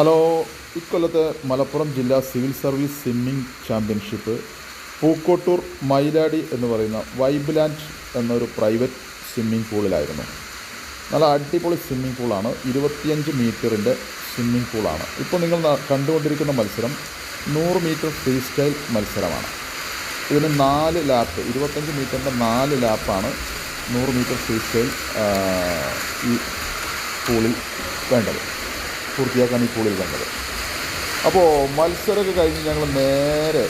Hello ഇക്കൊല്ലത്തെ മലപ്പുറം ജില്ലാ civil service swimming championship Pookkottur Mailadi എന്ന് പറയുന്ന വൈബ് ലാൻഡ് എന്നൊരു പ്രൈവറ്റ് സ്വിമ്മിംഗ് പൂളിലായിരുന്നു. നല്ല അടിപൊളി സ്വിമ്മിംഗ് പൂളാണ്. ഇരുപത്തിയഞ്ച് മീറ്ററിന്റെ സ്വിമ്മിംഗ് പൂളാണ്. ഇപ്പോൾ നിങ്ങൾ കണ്ടുകൊണ്ടിരിക്കുന്ന മത്സരം നൂറ് മീറ്റർ ഫ്രീ സ്റ്റൈൽ മത്സരമാണ്. ഇതിന് നാല് ലാപ്പ് ഇരുപത്തഞ്ച് മീറ്ററിന്റെ നാല് ലാപ്പാണ് നൂറ് മീറ്റർ ഫ്രീ സ്റ്റൈൽ ഈ പൂളിൽ വേണ്ടത്. പൂർത്തിയാക്കാൻ ഈ പൂളിൽ വന്നത്. അപ്പോൾ മത്സരമൊക്കെ കഴിഞ്ഞ് ഞങ്ങൾ നേരെ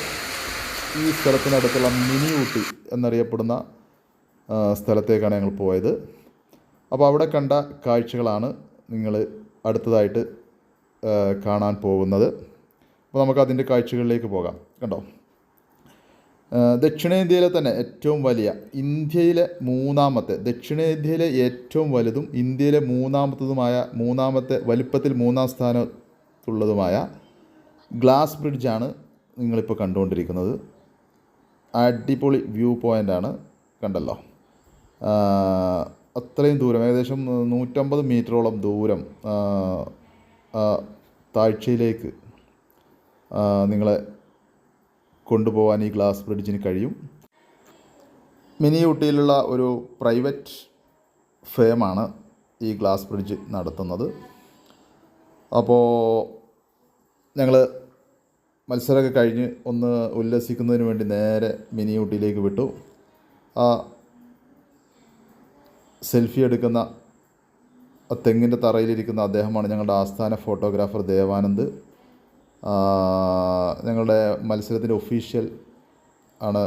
ഈ സ്ഥലത്തിനടുത്തുള്ള മിനി ഊട്ടി എന്നറിയപ്പെടുന്ന സ്ഥലത്തേക്കാണ് ഞങ്ങൾ പോയത്. അപ്പോൾ അവിടെ കണ്ട കാഴ്ചകളാണ് നിങ്ങൾ അടുത്തതായിട്ട് കാണാൻ പോകുന്നത്. അപ്പോൾ നമുക്ക് അതിന്റെ കാഴ്ചകളിലേക്ക് പോകാം. കണ്ടോ? ദക്ഷിണേന്ത്യയിലെ തന്നെ ഏറ്റവും വലിയ ഇന്ത്യയിലെ മൂന്നാമത്തെ ദക്ഷിണേന്ത്യയിലെ ഏറ്റവും വലുതും ഇന്ത്യയിലെ മൂന്നാമത്തതുമായ മൂന്നാമത്തെ വലിപ്പത്തിൽ മൂന്നാം സ്ഥാനത്തുള്ളതുമായ ഗ്ലാസ് ബ്രിഡ്ജാണ് നിങ്ങളിപ്പോൾ കണ്ടുകൊണ്ടിരിക്കുന്നത്. അടിപൊളി വ്യൂ പോയിന്റാണ് കണ്ടല്ലോ. അത്രയും ദൂരം ഏകദേശം നൂറ്റമ്പത് മീറ്ററോളം ദൂരം താഴ്ചയിലേക്ക് നിങ്ങളെ കൊണ്ടുപോകാൻ ഈ ഗ്ലാസ് ബ്രിഡ്ജിന് കഴിയും. മിനി ഊട്ടിയിലുള്ള ഒരു പ്രൈവറ്റ് ഫേമാണ് ഈ ഗ്ലാസ് ബ്രിഡ്ജ് നടത്തുന്നത്. അപ്പോൾ ഞങ്ങൾ മത്സരമൊക്കെ കഴിഞ്ഞ് ഒന്ന് ഉല്ലസിക്കുന്നതിന് വേണ്ടി നേരെ മിനി ഊട്ടിയിലേക്ക് വിട്ടു. ആ സെൽഫി എടുക്കുന്ന തെങ്ങിന്റെ തറയിലിരിക്കുന്ന അദ്ദേഹമാണ് ഞങ്ങളുടെ ആസ്ഥാന ഫോട്ടോഗ്രാഫർ ദേവാനന്ദ്. ഞങ്ങളുടെ മത്സരത്തിന്റെ ഒഫീഷ്യൽ ആണ്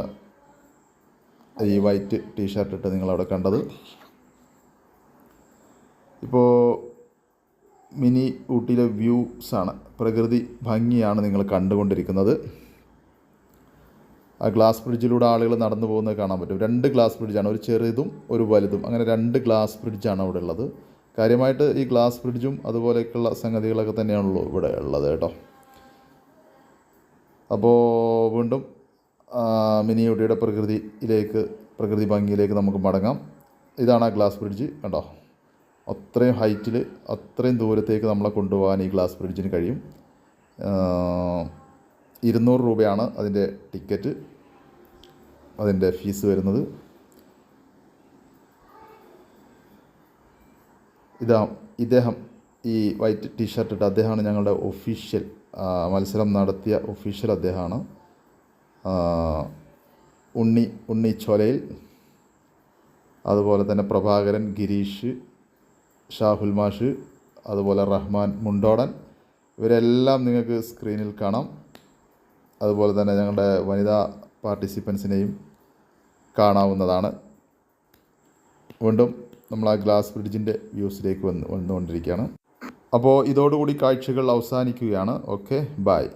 ഈ വൈറ്റ് ടീഷർട്ട് ഇട്ട് നിങ്ങളവിടെ കണ്ടത്. ഇപ്പോൾ മിനി ഊട്ടിയിലെ വ്യൂസാണ് പ്രകൃതി ഭംഗിയാണ് നിങ്ങൾ കണ്ടുകൊണ്ടിരിക്കുന്നത്. ആ ഗ്ലാസ് ബ്രിഡ്ജിലൂടെ ആളുകൾ നടന്നു പോകുന്നത് കാണാൻ പറ്റും. രണ്ട് ഗ്ലാസ് ബ്രിഡ്ജാണ് ഒരു ചെറുതും ഒരു വലുതും. അങ്ങനെ രണ്ട് ഗ്ലാസ് ബ്രിഡ്ജാണ് അവിടെ ഉള്ളത്. കാര്യമായിട്ട് ഈ ഗ്ലാസ് ബ്രിഡ്ജും അതുപോലെയൊക്കെയുള്ള സംഗതികളൊക്കെ തന്നെയാണല്ലോ ഇവിടെ ഉള്ളത് കേട്ടോ. അപ്പോൾ വീണ്ടും മിനിയുട്ടിയുടെ പ്രകൃതിയിലേക്ക് പ്രകൃതി ഭംഗിയിലേക്ക് നമുക്ക് മടങ്ങാം. ഇതാണ് ആ ഗ്ലാസ് ബ്രിഡ്ജ് കണ്ടോ? അത്രയും ഹൈറ്റിൽ അത്രയും ദൂരത്തേക്ക് നമ്മളെ കൊണ്ടുപോകാൻ ഈ ഗ്ലാസ് ബ്രിഡ്ജിന് കഴിയും. ഇരുന്നൂറ് രൂപയാണ് അതിന്റെ ടിക്കറ്റ് അതിന്റെ ഫീസ് വരുന്നത്. ഇതാ ഇദ്ദേഹം ഈ വൈറ്റ് ടീഷർട്ട് ഇട്ട് അദ്ദേഹമാണ് ഞങ്ങളുടെ ഒഫീഷ്യൽ മത്സരം നടത്തിയ ഒഫീഷ്യൽ അദ്ദേഹമാണ്. ഉണ്ണി ഉണ്ണി ചോലയിൽ അതുപോലെ തന്നെ പ്രഭാകരൻ ഗിരീഷ് ഷാഹുൽ മാഷ് അതുപോലെ റഹ്മാൻ മുണ്ടോടൻ. ഇവരെല്ലാം നിങ്ങൾക്ക് സ്ക്രീനിൽ കാണാം. അതുപോലെ തന്നെ ഞങ്ങളുടെ വനിതാ പാർട്ടിസിപ്പൻസിനെയും കാണാവുന്നതാണ്. വീണ്ടും നമ്മൾ ആ ഗ്ലാസ് ബ്രിഡ്ജിന്റെ വ്യൂസിലേക്ക് വന്ന് വന്നുകൊണ്ടിരിക്കുകയാണ്. അപ്പോൾ ഇതോടുകൂടി കാഴ്ചകൾ അവസാനിക്കുകയാണ്. Okay bye